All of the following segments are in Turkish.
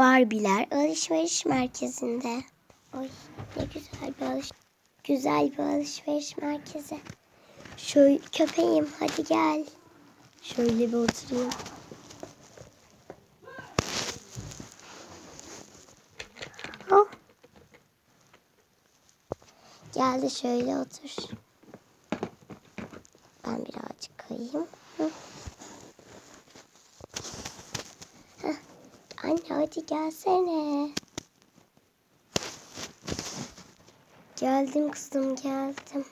Barbiler alışveriş merkezinde. Ay ne güzel bir alış güzel bir alışveriş merkezi. Şöyle köpeğim hadi gel. Şöyle bir oturayım. Oh. Gel de şöyle otur. Ben birazcık kayayım. Hı. Anne hadi gelsene. Geldim kızım geldim.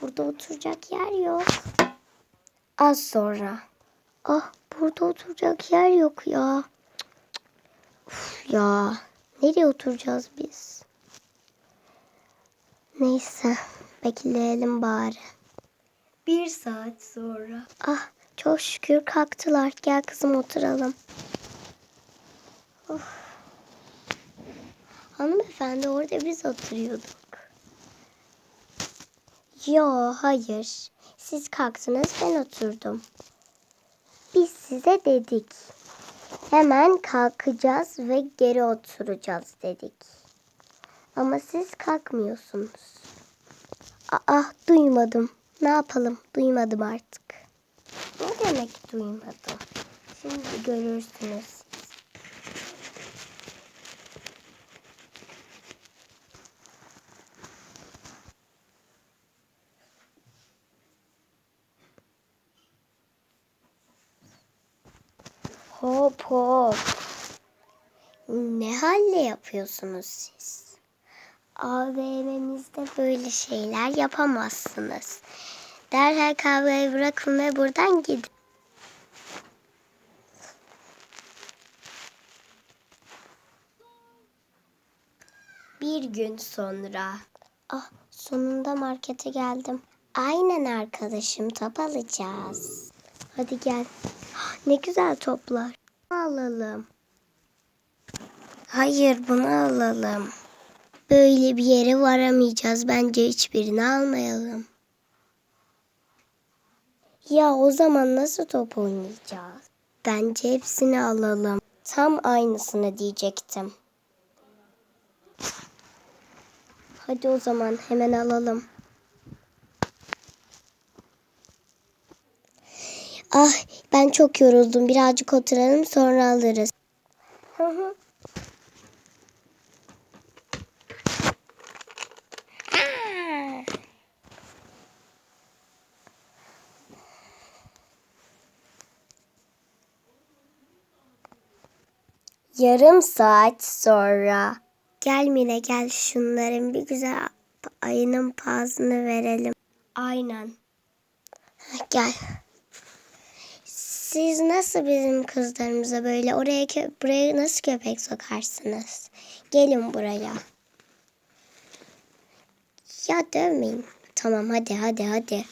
Burada oturacak yer yok. Az sonra. Ah burada oturacak yer yok ya. Uf ya. Nereye oturacağız biz? Neyse. Bekleyelim bari. Bir saat sonra. Ah çok şükür kalktılar. Gel kızım oturalım. Of. Hanımefendi orada biz oturuyorduk. Yo hayır. Siz kalktınız ben oturdum. Biz size dedik. Hemen kalkacağız ve geri oturacağız dedik. Ama siz kalkmıyorsunuz. Aa duymadım. Ne yapalım? Duymadım artık. Ne demek duymadım? Şimdi görürsünüz. Hop hop. Ne halle yapıyorsunuz siz? AVM'mizde böyle şeyler yapamazsınız. Derhal kavgayı bırakın ve buradan gidin. Bir gün sonra. Ah sonunda markete geldim. Aynen arkadaşım top alacağız. Hadi gel. Ne güzel toplar. Alalım. Hayır bunu alalım. Böyle bir yere varamayacağız. Bence hiçbirini almayalım. Ya o zaman nasıl top oynayacağız? Bence hepsini alalım. Tam aynısını diyecektim. Hadi o zaman hemen alalım. Ah ben çok yoruldum. Birazcık oturalım sonra alırız. Hı hı. Aa! Yarım saat sonra. Gel Mine gel şunların bir güzel ayının pahasını verelim. Aynen. Gel. Siz nasıl bizim kızlarımıza böyle oraya buraya nasıl köpek sokarsınız? Gelin buraya. Ya dövmeyin. Tamam hadi hadi hadi.